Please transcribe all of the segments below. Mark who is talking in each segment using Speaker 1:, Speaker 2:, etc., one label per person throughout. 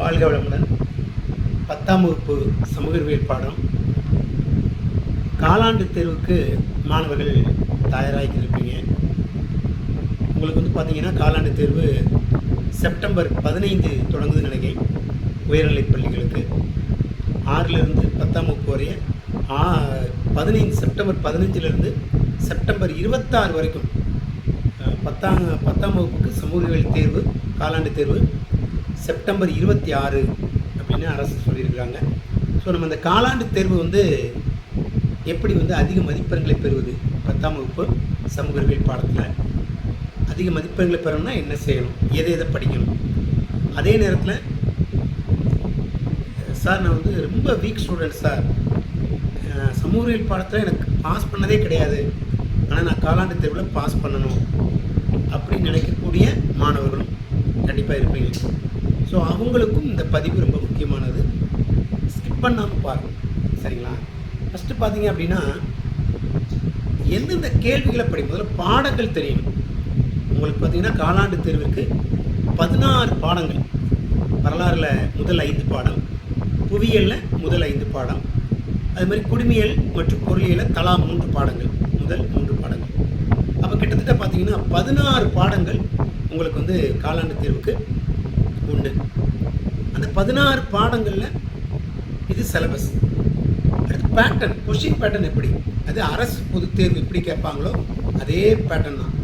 Speaker 1: வாழ்க வளமுடன். பத்தாம் வகுப்பு சமூகவியல் பாடம். காலாண்டு தேர்வுக்கு மாணவர்கள் தயாராகி இருப்பீங்க உங்களுக்கு வந்து பார்த்தீங்கன்னா காலாண்டு தேர்வு செப்டம்பர் பதினைந்து தொடங்குது நினைக்கிறேன் உயர்நிலைப் பள்ளிகளுக்கு. ஆறிலிருந்து பத்தாம் வகுப்பு வரைய ஆ பதினைந்து செப்டம்பர் பதினஞ்சிலிருந்து செப்டம்பர் இருபத்தாறு வரைக்கும் பத்தாம் பத்தாம் வகுப்புக்கு சமூகவியல் தேர்வு காலாண்டு தேர்வு செப்டம்பர் இருபத்தி ஆறு அப்படின்னு அரசு சொல்லியிருக்கிறாங்க ஸோ நம்ம அந்த காலாண்டு தேர்வு வந்து எப்படி வந்து அதிக மதிப்பெண்களை பெறுவது? பத்தாம் வகுப்பு சமூகவியல் பாடத்தில். அதிக மதிப்பெண்களை பெறணும்னா என்ன செய்யணும்? எதை எதை படிக்கணும்? அதே நேரத்தில் சார் நான் வந்து ரொம்ப வீக் ஸ்டூடெண்ட் சார். சமூகவியல் பாடத்தில் எனக்கு பாஸ் பண்ணதே கிடையாது. ஆனால் நான் காலாண்டு தேர்வில் பாஸ் பண்ணணும் அப்படின்னு நினைக்கக்கூடிய மாணவர்களும் கண்டிப்பாக இருப்பீங்க. ஸோ அவங்களுக்கும் இந்த பதிவு ரொம்ப முக்கியமானது. ஸ்கிப் பண்ணாமல் பாருங்கள் சரிங்களா? ஃபஸ்ட்டு பார்த்தீங்க அப்படின்னா எந்தெந்த கேள்விகளை படிக்கும் முதல்ல பாடங்கள் தெரியணும். உங்களுக்கு பார்த்தீங்கன்னா காலாண்டு தேர்வுக்கு பதினாறு பாடங்கள். வரலாறில் முதல் ஐந்து பாடம். புவியியலில் முதல் ஐந்து பாடம். அது மாதிரி குடிமியல் மற்றும் பொருளியலில் தலா மூன்று பாடங்கள். முதல் மூன்று பாடங்கள். அப்போ கிட்டத்தட்ட பார்த்தீங்கன்னா பதினாறு பாடங்கள் உங்களுக்கு வந்து காலாண்டு தேர்வுக்கு உண்டு. அந்த பதினாறு பாடங்களில் இது சிலபஸ் அடுத்து பேட்டர்ன் கொஷின் பேட்டர்ன் எப்படி? அது அரசு பொதுத் தேர்வு எப்படி கேட்பாங்களோ அதே பேட்டர்ன் தான்.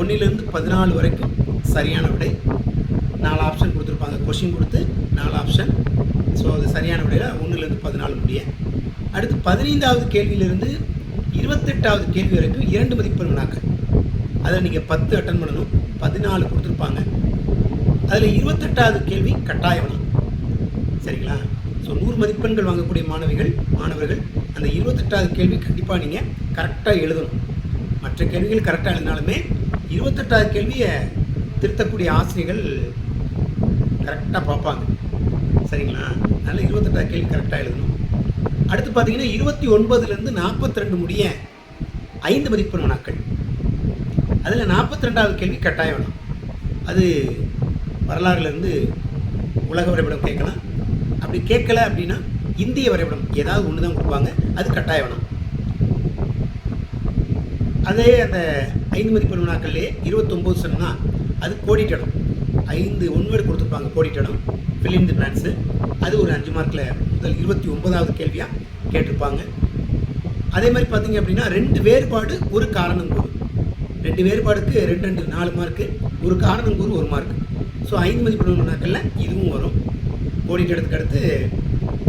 Speaker 1: ஒன்றிலிருந்து பதினாலு வரைக்கும் சரியான விடை. நாலு ஆப்ஷன் கொடுத்துருப்பாங்க. கொஷின் கொடுத்து நாலு ஆப்ஷன் ஸோ அது சரியான விடையில் ஒன்றுலேருந்து பதினாலு முடிய. அடுத்து பதினைந்தாவது கேள்வியிலிருந்து இருபத்தெட்டாவது கேள்வி வரைக்கும் இரண்டு மதிப்பெண் வினாக்கள். அதில் நீங்கள் பத்து அட்டன் பண்ணணும். பதினாலு கொடுத்துருப்பாங்க. அதில் இருபத்தெட்டாவது கேள்வி கட்டாய வினா சரிங்களா? ஸோ நூறு மதிப்பெண்கள் வாங்கக்கூடிய மாணவிகள் மாணவர்கள் அந்த இருபத்தெட்டாவது கேள்வி கண்டிப்பாக நீங்கள் கரெக்டாக எழுதணும். மற்ற கேள்விகள் கரெக்டாக எழுதினாலுமே இருபத்தெட்டாவது கேள்வியை திருத்தக்கூடிய ஆசிரியர்கள் கரெக்டாக பார்ப்பாங்க. சரிங்களா? அதனால் இருபத்தெட்டாவது கேள்வி கரெக்டாக எழுதணும். அடுத்து பார்த்தீங்கன்னா இருபத்தி ஒன்பதுலேருந்து நாற்பத்தி ரெண்டு முடிய ஐந்து மதிப்பெண் வினாக்கள் அதில் நாற்பத்தி ரெண்டாவது கேள்வி கட்டாயம் வேணும் அது வரலாறுலேருந்து உலக வரைபடம் கேட்கலாம். அப்படி கேட்கல அப்படின்னா இந்திய வரைபடம் ஏதாவது ஒன்று தான் கொடுப்பாங்க. அது கட்டாயம் வேணும். அதே அந்த ஐந்து மதிப்பெண் வினாக்கள்லேயே இருபத்தொம்போது சொன்னால் அது கோடிட்டடம் ஐந்து ஒன்பது கொடுத்துருப்பாங்க கோடிட்டடம் fill in the அது ஒரு அஞ்சு மார்க்கில் முதல் இருபத்தி ஒன்பதாவது கேள்வியாக கேட்டிருப்பாங்க. அதே மாதிரி பார்த்தீங்க அப்படின்னா ரெண்டு வேறுபாடு ஒரு காரணம் கூறு. ரெண்டு வேறுபாடுக்கு ரெண்டு ரெண்டு நாலு மார்க்கு ஒரு காரணம் கூறு ஒரு மார்க்கு ஸோ ஐந்து மதிப்பெண் நாட்களில் இதுவும் வரும். கோடிட்டடத்துக்கு அடுத்து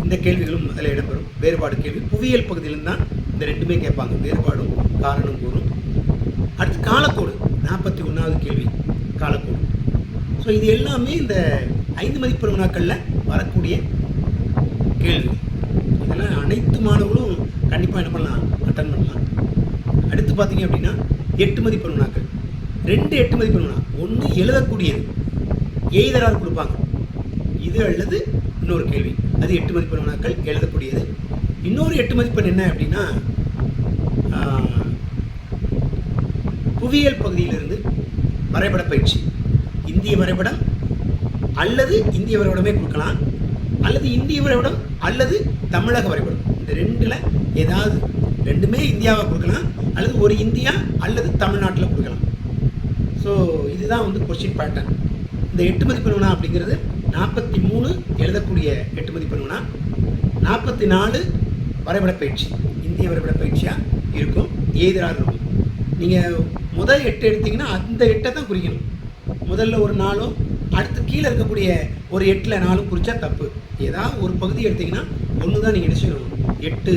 Speaker 1: இந்த கேள்விகளும் அதில் இடம்பெறும். வேறுபாடு கேள்வி. புவியியல் பகுதியிலும் தான் இந்த ரெண்டுமே கேட்பாங்க. வேறுபாடும் காரணம் கூறும். அடுத்து காலக்கோடு. நாற்பத்தி ஒன்றாவது கேள்வி. காலக்கோடு. ஸோ இது எல்லாமே இந்த ஐந்து மதிப்பெண் வினாக்களில் வரக்கூடிய கேள்வி. இதெல்லாம் அனைத்து மாணவர்களும் கண்டிப்பாக என்ன பண்ணலாம்? அட்டன் பண்ணலாம். அடுத்து பார்த்தீங்க அப்படின்னா எட்டு மதிப்பெண் வினாக்கள் ரெண்டு எட்டு மதிப்பெண் வினா ஒன்று எழுதக்கூடியது. எய்தரார் கொடுப்பாங்க. இது அல்லது இன்னொரு கேள்வி. அது எட்டு மதிப்பெண் வினாக்கள் எழுதக்கூடியது. இன்னொரு எட்டு மதிப்பெண் என்ன அப்படின்னா புவியியல் பகுதியிலிருந்து வரைபட பயிற்சி. இந்திய வரைபடம் அல்லது இந்திய வரைபடமே கொடுக்கலாம். அல்லது இந்திய வரைபடம் அல்லது தமிழக வரைபடம். இந்த ரெண்டில் ஏதாவது ரெண்டுமே இந்தியாவை கொடுக்கலாம். அல்லது ஒரு இந்தியா அல்லது தமிழ்நாட்டில் கொடுக்கலாம். ஸோ இதுதான் வந்து கொஸ்டின் பேட்டர்ன் இந்த எட்டு மதிப்பெண் வினா அப்படிங்கிறது நாற்பத்தி மூணு எழுதக்கூடிய எட்டு மதிப்பெண் வினா நாற்பத்தி நாலு வரைபட பயிற்சி இந்திய வரைபட பயிற்சியாக இருக்கும். ஏதிராக இருக்கும் நீங்கள் முதல் எட்டு எடுத்தீங்கன்னா அந்த எட்டை தான் குறிக்கணும். முதல்ல ஒரு நாளும் அடுத்து கீழே இருக்கக்கூடிய ஒரு எட்டில் நாளும் குறித்தா தப்பு. ஏதாவது ஒரு பகுதி எடுத்தீங்கன்னா ஒன்று தான் நீங்கள் நினைச்சிடணும் எட்டு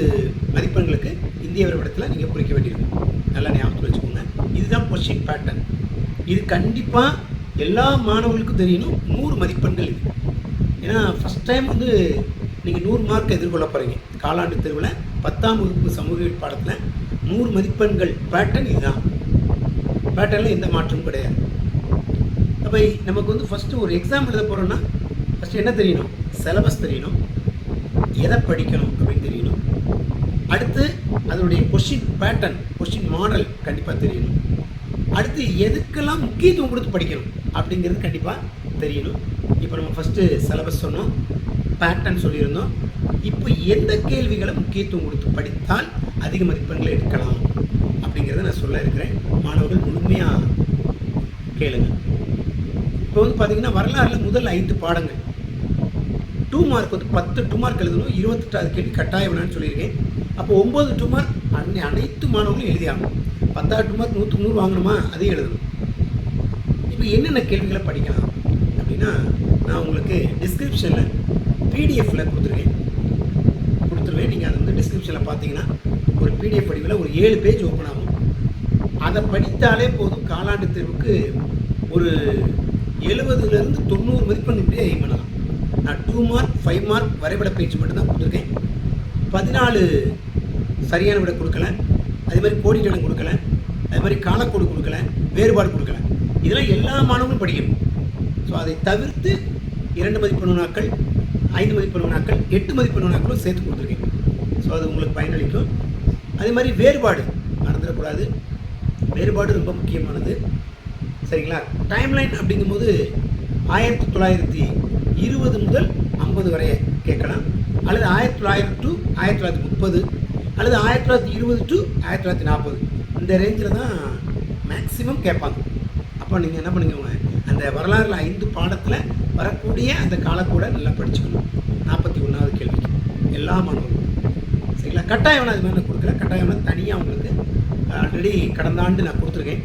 Speaker 1: மதிப்பெண்களுக்கு இந்திய வரைபடத்தில் நீங்கள் குறிக்க வேண்டியிருக்கும். நல்லா ஞாபகத்தில் வச்சுக்கோங்க. இதுதான் கொஷின் பேட்டர்ன் இது கண்டிப்பாக எல்லா மாணவர்களுக்கும் தெரியணும் நூறு மதிப்பெண்கள் இது. ஏன்னா ஃபஸ்ட் டைம் வந்து நீங்கள் நூறு மார்க் எதிர்கொள்ள போகிறீங்க காலாண்டு தேர்வில் பத்தாம் வகுப்பு சமூகவியல் பாடத்தில் நூறு மதிப்பெண்கள் பேட்டர்ன் இதுதான். பேட்டர்னில் எந்த மாற்றமும் கிடையாது. அப்போ நமக்கு வந்து ஃபஸ்ட்டு ஒரு எக்ஸாம் எழுத போகிறோன்னா ஃபஸ்ட்டு என்ன தெரியணும்? சிலபஸ் தெரியணும். எதை படிக்கணும் அப்படின்னு தெரியணும். அடுத்து அதனுடைய கொஷின் பேட்டர்ன் கொஷின் மாடல் கண்டிப்பாக தெரியணும். அடுத்து எதுக்கெல்லாம் முக்கியத்துவம் கொடுத்து படிக்கணும் அப்படிங்கிறது கண்டிப்பாக தெரியணும். இப்போ நம்ம ஃபஸ்ட்டு சிலபஸ் சொன்னோம் பேட்டர்ன் சொல்லியிருந்தோம். இப்போ எந்த கேள்விகளை முக்கியத்துவம் கொடுத்து படித்தால் அதிக மதிப்பெண்களை எடுக்கலாம் அப்படிங்கிறத நான் சொல்ல இருக்கிறேன். மாணவர்கள் முழுமையாக கேளுங்க. இப்போ வந்து பார்த்தீங்கன்னா வரலாறுல முதல் ஐந்து பாடங்கள். டூ மார்க் வந்து பத்து டூ மார்க் எழுதணும் இருபத்தெட்டாவது கேள்வி கட்டாயம் வேணான்னு சொல்லியிருக்கேன். அப்போ ஒம்பது டூ மார்க் அன்னை அனைத்து மாணவர்களும் எழுதியாகணும். பத்தாயிரம் மார்க் நூற்றுக்கு நூறு வாங்கணுமா? அதையும் எழுதணும். இப்போ என்னென்ன கேள்விகளை படிக்கலாம் அப்படின்னா நான் உங்களுக்கு டிஸ்கிரிப்ஷனில் பிடிஎஃப்பில் கொடுத்துருக்கேன். கொடுத்துருவேன். நீங்கள் அதை வந்து டிஸ்கிரிப்ஷனில் பார்த்தீங்கன்னா ஒரு பிடிஎஃப் படிவில் ஒரு ஏழு பேஜ் ஓப்பன் ஆகும். அதை படித்தாலே போதும். காலாண்டு தேர்வுக்கு ஒரு எழுபதுலேருந்து தொண்ணூறு மதிப்பெண் இப்படியே எய்ம் பண்ணலாம். நான் டூ மார்க் ஃபைவ் மார்க் வரைபட பயிற்சி மட்டும்தான் கொடுத்துருக்கேன். பதினாலு சரியான விட கொடுக்கல. அதே மாதிரி கோடிக்கடன் கொடுக்கல. அதே மாதிரி காலக்கோடு கொடுக்கல. வேறுபாடு கொடுக்கல. இதெல்லாம் எல்லா மாணவர்களும் படிக்கணும். ஸோ அதை தவிர்த்து இரண்டு மதிப்பெண் வினாக்கள் ஐந்து மதிப்பெண் வினாக்கள் எட்டு மதிப்பெண் வினாக்களும் சேர்த்து கொடுத்துருக்கேன். ஸோ அது உங்களுக்கு பயனளிக்கும். அதே மாதிரி வேறுபாடு மறந்துடக்கூடாது. வேறுபாடு ரொம்ப முக்கியமானது. சரிங்களா? டைம்லைன் அப்படிங்கும்போது ஆயிரத்தி தொள்ளாயிரத்தி இருபது முதல் ஐம்பது வரைய கேட்கலாம். அல்லது ஆயிரத்தி தொள்ளாயிரத்தி டு ஆயிரத்தி தொள்ளாயிரத்தி முப்பது அல்லது ஆயிரத்தி தொள்ளாயிரத்தி இருபது டு ஆயிரத்தி தொள்ளாயிரத்தி நாற்பது. இந்த ரேஞ்சில் தான் மேக்ஸிமம் கேட்பாங்க. அப்போ நீங்கள் என்ன பண்ணுங்க அந்த வரலாறுல ஐந்து பாடத்தில் வரக்கூடிய அந்த காலக்கூட நல்லா படிச்சுக்கணும். நாற்பத்தி ஒன்றாவது கேள்விக்கு. எல்லா மாணவர்களும் சரிங்களா? கட்டாயம் அது மாதிரி நான் கொடுக்குறேன் கட்டாயம் தனியாக உங்களுக்கு ஆல்ரெடி கடந்த ஆண்டு நான் கொடுத்துருக்கேன்.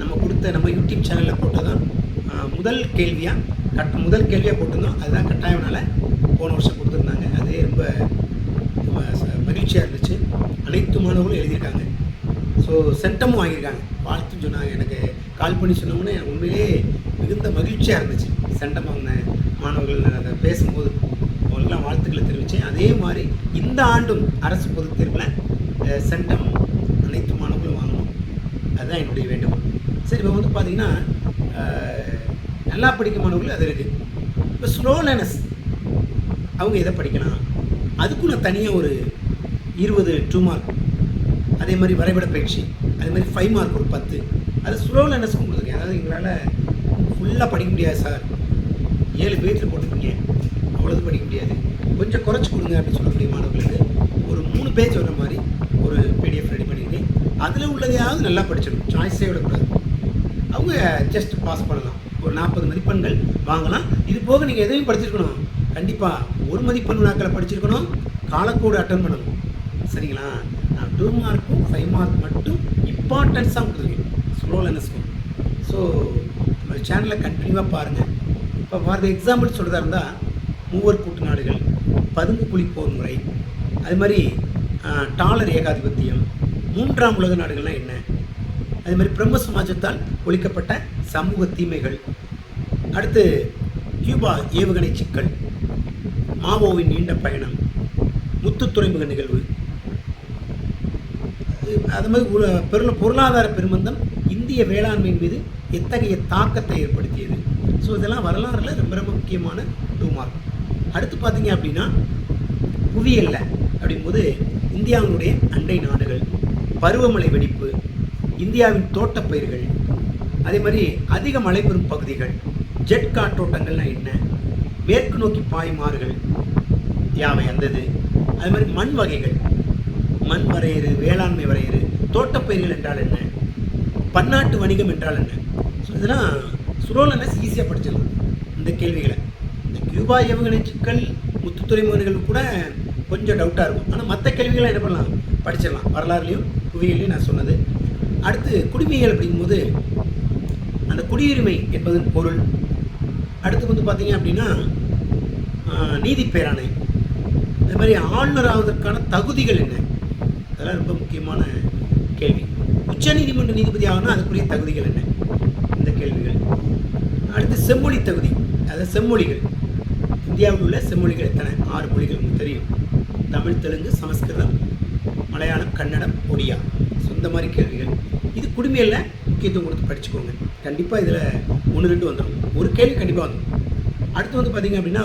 Speaker 1: நம்ம கொடுத்த நம்ம யூடியூப் சேனலில் போட்டதான் தான் முதல் கேள்வியாக கட் முதல் கேள்வியாக போட்டிருந்தோம். அதுதான் கட்டாயம்னால போன வருஷம் கொடுத்துருந்தாங்க. அதே ரொம்ப மகிழ்ச்சியாக இருந்துச்சு. அனைத்து மாணவர்களும் எழுதியிருக்காங்க. ஸோ சென்டமும் வாங்கியிருக்காங்க. வாழ்த்து சொன்னாங்க எனக்கு கால் பண்ணி சொன்னோம்னா எனக்கு உண்மையிலே மிகுந்த மகிழ்ச்சியாக இருந்துச்சு. சென்டம் வாங்கின மாணவர்கள் அதை பேசும்போது அவங்களுக்குலாம் வாழ்த்துக்களை தெரிவித்தேன் அதே மாதிரி இந்த ஆண்டும் அரசு பொது தேர்வில் சென்டம் அனைத்து மாணவர்களும் வாங்கணும். அதுதான் என்னுடைய வேண்டுகோள். சரி இப்போ வந்து பார்த்தீங்கன்னா நல்லா படிக்கும் மாணவர்கள் அது இருக்குது இப்போ ஸ்லோ லேர்னர்ஸ் அவங்க எதை படிக்கலாம்? அதுக்கும் நான் தனியாக ஒரு இருபது டூ மார்க் அதே மாதிரி வரைபட பயிற்சி அதே மாதிரி ஃபைவ் மார்க் ஒரு பத்து. அது சுலோவில் என்ன சொல்ல கொடுத்துருக்கேன் அதாவது எங்களால் ஃபுல்லாக படிக்க முடியாது சார் ஏழு பேஜில் போட்டுருக்கீங்க. அவ்வளோது படிக்க முடியாது. கொஞ்சம் குறைச்சி கொடுங்க அப்படின்னு சொல்லக்கூடிய மாணவர்களுக்கு? ஒரு மூணு பேஜ் வர மாதிரி ஒரு பிடிஎஃப் ரெடி பண்ணியிருக்கேன் அதில் உள்ளதையாவது நல்லா படிச்சிடணும் சாய்ஸே விடக்கூடாது. அவங்க ஜஸ்ட் பாஸ் பண்ணலாம். ஒரு நாற்பது மதிப்பெண்கள் வாங்கலாம். இது போக நீங்கள் எதையும் படிச்சிருக்கணும். கண்டிப்பாக ஒரு மதிப்பெண் வினாக்களை படிச்சிருக்கணும். காலக்கோடு அட்டன் பண்ணணும். சரிங்களா? நான் டூ மார்க்கும் ஃபைவ் மார்க் மட்டும் இம்பார்ட்டன்ஸாக கொடுத்துருக்கேன் ஸ்லோ லேர்னஸ்க்கும் ஸோ நம்ம சேனலை கண்டினியூவாக பாருங்கள் இப்போ ஃபார் எக்ஸாம்பிள் சொல்கிறதா இருந்தால் மூவர் கூட்டு நாடுகள் பதுங்கு குழி போர் முறை அது மாதிரி டாலர் ஏகாதிபத்தியம் மூன்றாம் உலக நாடுகள்னால் என்ன? அதே மாதிரி பிரம்ம சமாஜத்தால் ஒழிக்கப்பட்ட சமூக தீமைகள். அடுத்து கியூபா ஏவுகணை சிக்கல் மாவோவின் நீண்ட பயணம் முத்து துறைமுக நிகழ்வு அது மாதிரி ஒரு பெருள பொருளாதார பெருமந்தம் இந்திய வேளாண்மையின் மீது எத்தகைய தாக்கத்தை ஏற்படுத்தியது? ஸோ இதெல்லாம் வரலாறுல ரொம்ப ரொம்ப முக்கியமான டூ மார்க் அடுத்து பார்த்தீங்க அப்படின்னா புவியியல்ல அப்படிங்கும்போது இந்தியாவினுடைய அண்டை நாடுகள் பருவமழை வெடிப்பு இந்தியாவின் தோட்டப்பயிர்கள் அதே மாதிரி அதிக மழை பெறும் பகுதிகள் ஜெட் காற்றோட்டங்கள்லாம் என்ன மேற்கு நோக்கி பாயும் யாவை அந்தது அது மாதிரி மண் வகைகள் மண் வரையறு வேளாண்மை வரையறு தோட்டப்பயிர்கள் என்றால் என்ன? பன்னாட்டு வணிகம் என்றால் என்ன? ஸோ இதெல்லாம் சுரோலனஸ் ஈஸியாக படிச்சிடலாம் இந்த கேள்விகளை. இந்த கியூபா ஏவுகணை சிக்கல் முத்து துறைமுகங்கள் கூட கொஞ்சம் டவுட்டாக இருக்கும். ஆனால் மற்ற கேள்விகளை என்ன பண்ணலாம்? படிச்சிடலாம். வரலாறுலையும் புவியிலையும் நான் சொன்னது. அடுத்து குடிமைகள் அப்படிங்கும்போது அந்த குடியுரிமை என்பதன் பொருள். அடுத்து வந்து பார்த்தீங்க அப்படின்னா நீதி பேராணை. அது மாதிரி ஆளுநர் ஆவதற்கான தகுதிகள் என்ன? அதெல்லாம் ரொம்ப முக்கியமான கேள்வி. உச்சநீதிமன்ற நீதிபதி ஆகணும்னா அதுக்குரிய தகுதிகள் என்ன? இந்த கேள்விகள். அடுத்து செம்மொழி தகுதி அதாவது செம்மொழிகள். இந்தியாவில் உள்ள செம்மொழிகள் எத்தனை? ஆறு மொழிகள் உங்களுக்கு தெரியும். தமிழ் தெலுங்கு சமஸ்கிருதம் மலையாளம் கன்னடம் ஒடியா. ஸோ இந்த மாதிரி கேள்விகள். இது குடிமையில் முக்கியத்துவம் கொடுத்து படிச்சுக்கோங்க. கண்டிப்பாக இதில் ஒன்று ரெண்டு வந்துடும் ஒரு கேள்வி கண்டிப்பாக வந்துடும் அடுத்து வந்து பார்த்தீங்க அப்படின்னா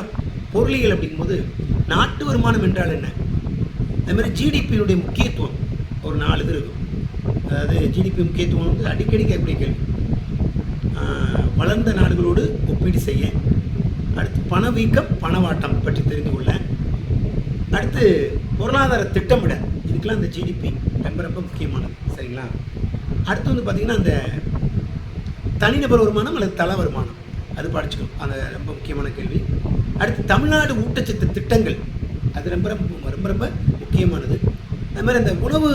Speaker 1: பொருளியல் அப்படிங்கும்போது நாட்டு வருமானம் என்றால் என்ன? அது மாதிரி ஜிடிபியினுடைய முக்கியத்துவம் ஒரு நாலு இது இருக்கும். அதாவது ஜிடிபி முக்கியத்துவம் வந்து அடிக்கடி கேட்கக்கூடிய கேள்வி. வளர்ந்த நாடுகளோடு ஒப்பீடு செய்ய. அடுத்து பணவீக்கம் பணவாட்டம் பற்றி தெரிந்து கொள்ள. அடுத்து பொருளாதார திட்டமிட. இதுக்கெல்லாம் இந்த ஜிடிபி ரொம்ப ரொம்ப முக்கியமானது. சரிங்களா? அடுத்து வந்து பார்த்திங்கன்னா அந்த தனிநபர் வருமானம் அல்லது தலை வருமானம். அது படிச்சுக்கணும். அந்த ரொம்ப முக்கியமான கேள்வி. அடுத்து தமிழ்நாடு ஊட்டச்சத்து திட்டங்கள். அது ரொம்ப ரொம்ப ரொம்ப ரொம்ப முக்கியமானது. அது மாதிரி அந்த உணவு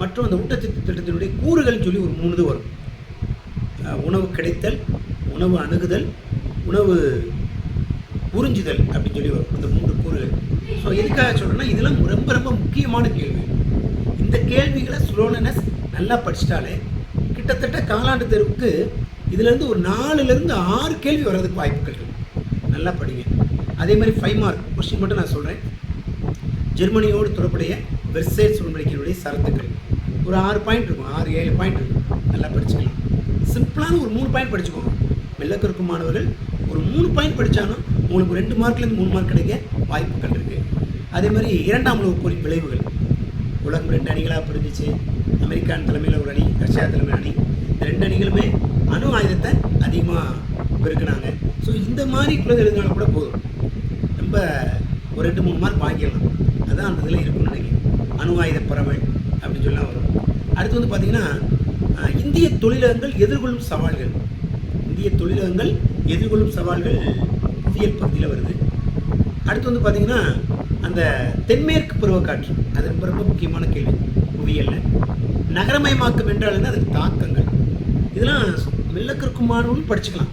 Speaker 1: மற்றும் அந்த ஊட்டச்சத்து திட்டத்தினுடைய கூறுகள்னு சொல்லி ஒரு மூணு இது வரும் உணவு கிடைத்தல் உணவு அணுகுதல் உணவு உறிஞ்சுதல் அப்படின்னு சொல்லி வரும். அந்த மூன்று கூறுகள். ஸோ எதுக்காக சொல்கிறேன்னா இதெல்லாம் ரொம்ப ரொம்ப முக்கியமான கேள்வி. இந்த கேள்விகளை ஸ்லோனஸ் நல்லா படிச்சிட்டாலே கிட்டத்தட்ட காலாண்டு தெருவுக்கு இதுலேருந்து ஒரு நாலுலேருந்து ஆறு கேள்வி வர்றதுக்கு வாய்ப்புகள் நல்லா படிங்க. அதே மாதிரி ஃபைவ் மார்க் கொஸ்டின் மட்டும் நான் சொல்கிறேன் ஜெர்மனியோடு தொடர்புடைய வெர்சேல்ஸ் உடன்படிக்கையினுடைய சரத்துக்கள். ஒரு ஆறு பாயிண்ட் இருக்கும் ஆறு ஏழு பாயிண்ட் இருக்கும். நல்லா படிச்சுக்கலாம். சிம்பிளான ஒரு மூணு பாயிண்ட் படிச்சுக்கோங்க. வெள்ளக்கருக்கு மாணவர்கள் ஒரு மூணு பாயிண்ட் படித்தாலும் உங்களுக்கு ரெண்டு மார்க்லேருந்து மூணு மார்க் கிடைக்க வாய்ப்புகள் இருக்குது அதே மாதிரி இரண்டாம் உலகப் போரின் விளைவுகள். உலகம் ரெண்டு அணிகளாக பிரிஞ்சிச்சு. அமெரிக்கான் தலைமையில் ஒரு அணி ரஷ்யா தலைமையில் அணி. இந்த ரெண்டு அணிகளுமே அணு ஆயுதத்தை அதிகமாக பெருக்கினாங்க. ஸோ இந்த மாதிரி குழந்தை எழுதினாலும் கூட போதும். ரொம்ப ஒரு ரெண்டு மூணு மார்க் வாங்கிடலாம். அதுதான் அந்த இதில் இருக்கும்னு நினைக்கிறேன். அணுவாயுத பறவை அப்படின்னு சொல்லலாம் வரும். அடுத்து வந்து பார்த்திங்கன்னா இந்திய தொழிலகங்கள் எதிர்கொள்ளும் சவால்கள். இந்திய தொழிலகங்கள் எதிர்கொள்ளும் சவால்கள் புவியியல் பகுதியில் வருது. அடுத்து வந்து பார்த்திங்கன்னா அந்த தென்மேற்கு பருவக்காற்று. அது ரொம்ப ரொம்ப முக்கியமான கேள்வி. புவியியலில். நகரமயமாக்கம் என்றால் என்ன? அதன் தாக்கங்கள். இதெல்லாம் மெல்லக்கிருக்கும் படிச்சுக்கலாம்.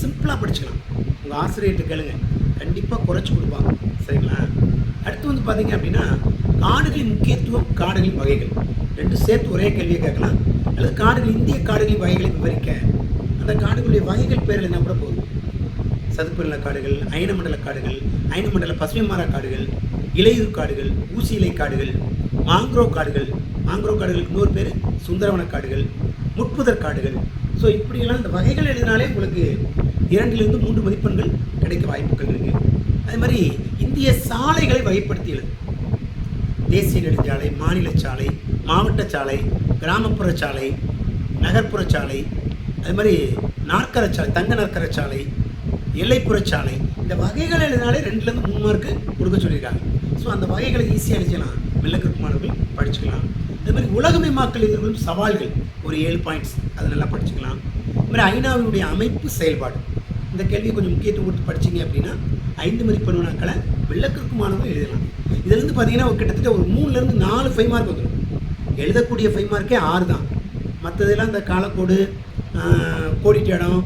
Speaker 1: சிம்பிளாக படிச்சுக்கலாம். உங்கள் ஆசிரியர்கிட்ட கேளுங்க. கண்டிப்பாக குறைச்சி கொடுப்பாங்க. சரிங்களா? அடுத்து வந்து பார்த்தீங்க அப்படின்னா காடுகளின் முக்கியத்துவம் காடுகளின் வகைகள். ரெண்டும் சேர்த்து ஒரே கேள்வியை கேட்கலாம். அல்லது காடுகள் இந்திய காடுகளின் வகைகளை விவரிக்க. அந்த காடுகளுடைய வகைகள் பேர் என்ன கூட போதும். சதுப்பு நில காடுகள் அயனமண்டல காடுகள் அயனமண்டல பசுமை மர காடுகள் இலையுறு காடுகள் ஊசி இலை காடுகள் மாங்க்ரோவ் காடுகள். மாங்க்ரோவ் காடுகளுக்கு இன்னொரு பேர் சுந்தரவன காடுகள் முட்புதர் காடுகள். ஸோ இப்படியெல்லாம் இந்த வகைகள் எழுதினாலே உங்களுக்கு இரண்டிலிருந்து மூன்று மதிப்பெண்கள் கிடைக்க வாய்ப்புகள் இருக்குது அதே மாதிரி இந்திய சாலைகளை வகைப்படுத்தியது. தேசிய நெடுஞ்சாலை மாநில சாலை மாவட்ட சாலை கிராமப்புற சாலை நகர்ப்புற சாலை அது மாதிரி நாற்கர சாலை தங்க நாற்கர சாலை எல்லைப்புற சாலை இந்த வகைகள் எழுதினாலே ரெண்டுலேருந்து மூணு மார்க்கு கொடுக்க சொல்லியிருக்காங்க. ஸோ அந்த வகைகளை ஈஸியாக அடிச்சிடலாம் வெள்ளக்கிற்கு மாணவர்கள் படிச்சுக்கலாம். அது மாதிரி உலகமயமாக்கல் எதிர்கொள்ளும் சவால்கள். ஒரு ஏழு பாயிண்ட்ஸ் அதை நல்லா படிச்சுக்கலாம். அது மாதிரி ஐநாவினுடைய அமைப்பு செயல்பாடு. இந்த கேள்வியை கொஞ்சம் முக்கியத்துவம் கொடுத்து படிச்சீங்க அப்படின்னா ஐந்து மதிப்பெண் வினாக்களை விளக்கிற்கு மாணவர்கள் எழுதலாம். இதுலேருந்து பார்த்தீங்கன்னா ஒரு கிட்டத்தட்ட ஒரு மூணுலேருந்து நாலு ஃபைவ் மார்க் வந்துடும் எழுதக்கூடிய ஃபைவ் மார்க்கே ஆறு தான். மற்றதெல்லாம் இந்த காலக்கோடு ஆஹ், கோடிட்ட இடம்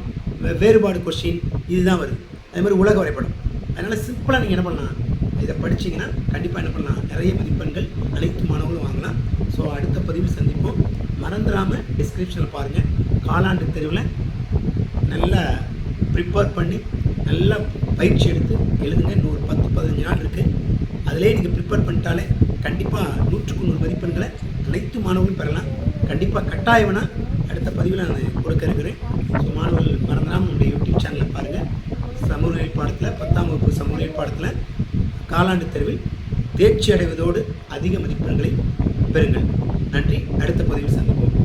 Speaker 1: வேறுபாடு கொஸ்டின் இதுதான் வருது. அதே மாதிரி உலக வரைபடம். அதனால் சிம்பிளாக நீங்கள் என்ன பண்ணலாம்? இதை படிச்சீங்கன்னா கண்டிப்பாக என்ன பண்ணலாம்? நிறைய மதிப்பெண்கள் அனைத்து மாணவர்களும் வாங்கலாம். ஸோ அடுத்த பதிவில் சந்திப்போம். மறந்துடாமல் டிஸ்கிரிப்ஷனில் பாருங்கள் காலாண்டு தெருவில் நல்ல ப்ரிப்பேர் பண்ணி நல்லா பயிற்சி எடுத்து எழுதுங்க. இன்னும் ஒரு பத்து பதினஞ்சு நாள் இருக்குது அதிலே நீங்கள் ப்ரிப்பேர் பண்ணிட்டாலே கண்டிப்பாக நூற்றுக்கு நூறு மதிப்பெண்களை அனைத்து மாணவர்களும் பெறலாம். கண்டிப்பாக கட்டாயம்னா அடுத்த பதிவில் நான் கொடுக்க இருக்கிறேன். ஸோ மாணவர்கள் மறந்துடாமல் நம்முடைய யூடியூப் சேனலில் பாருங்கள் சமூக பாடத்தில் பத்தாம் வகுப்பு சமூக பாடத்தில் காலாண்டு தேர்வில் தேர்ச்சி அடைவதோடு அதிக மதிப்பெண்களை பெறுங்கள். நன்றி. அடுத்த பதிவில் சந்திப்போம்.